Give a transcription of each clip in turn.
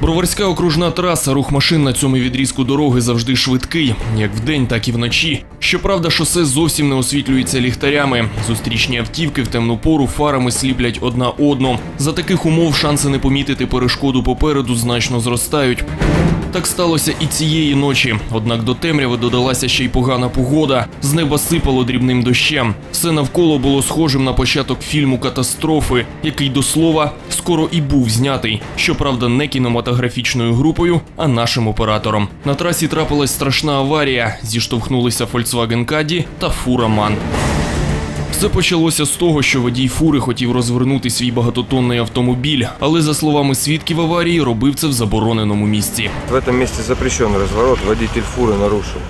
Броварська окружна траса, рух машин на цьому відрізку дороги завжди швидкий, як вдень, так і вночі. Щоправда, шосе зовсім не освітлюється ліхтарями. Зустрічні автівки в темну пору фарами сліплять одна одну. За таких умов шанси не помітити перешкоду попереду значно зростають. Так сталося і цієї ночі. Однак до темряви додалася ще й погана погода. З неба сипало дрібним дощем. Все навколо було схожим на початок фільму катастрофи, який до слова скоро і був знятий. Щоправда, не кінематографічною групою, а нашим оператором. На трасі трапилась страшна аварія. Зіштовхнулися Volkswagen Caddy та фура MAN. Все почалося з того, що водій фури хотів розвернути свій багатотонний автомобіль, але за словами свідків аварії, робив це в забороненому місці. В этом месте запрещен разворот, водитель фуры нарушил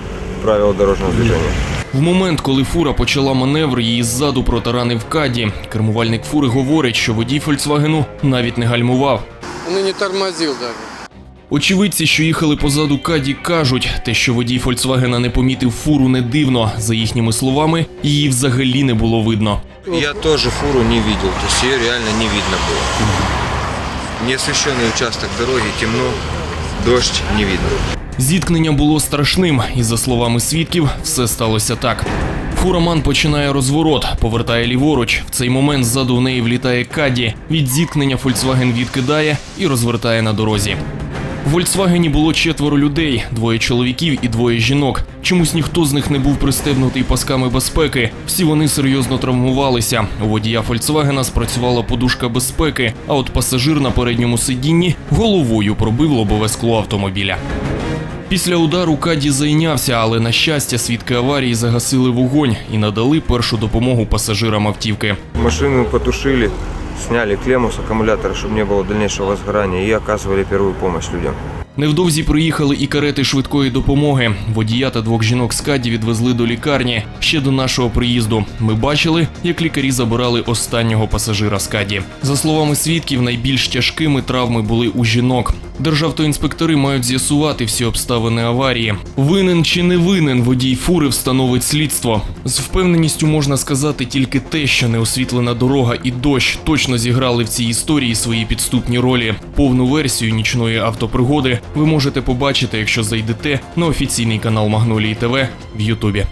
правила дорожного движения. В момент, коли фура почала маневр, її ззаду протаранив каді. Кермувальник фури говорить, що водій Фольксвагену навіть не гальмував. И не тормозил даже. Очевидці, що їхали позаду Каді, кажуть, те, що водій Фольксвагена не помітив фуру, не дивно. За їхніми словами, її взагалі не було видно. Я тоже фуру не видел, то есть ее реально не видно было. Неосвещенный участок дороги, темно, дождь не видно. Зіткнення було страшним, і за словами свідків, все сталося так. Фураман починає розворот, повертає ліворуч. В цей момент ззаду в неї влітає Каді. Від зіткнення Фольксваген відкидає і розвертає на дорозі. В Volkswagen було четверо людей: двоє чоловіків і двоє жінок. Чомусь ніхто з них не був пристебнутий пасками безпеки. Всі вони серйозно травмувалися. У водія Volkswagen спрацювала подушка безпеки, а от пасажир на передньому сидінні головою пробив лобове скло автомобіля. Після удару Каді зайнявся, але на щастя, свідки аварії загасили вогонь і надали першу допомогу пасажирам автівки. Машину потушили, сняли клемму с аккумулятора, чтобы не было дальнейшего возгорания и оказывали первую помощь людям. Невдовзі приїхали і карети швидкої допомоги. Водія та двох жінок з Каді відвезли до лікарні ще до нашого приїзду. Ми бачили, як лікарі забирали останнього пасажира з Каді. За словами свідків, найбільш тяжкими травми були у жінок. Державтоінспектори мають з'ясувати всі обставини аварії. Винен чи не винен водій фури встановить слідство. З впевненістю можна сказати тільки те, що неосвітлена дорога і дощ точно зіграли в цій історії свої підступні ролі. Повну версію нічної автопригоди ви можете побачити, якщо зайдете на офіційний канал Магнолії ТВ в Ютубі.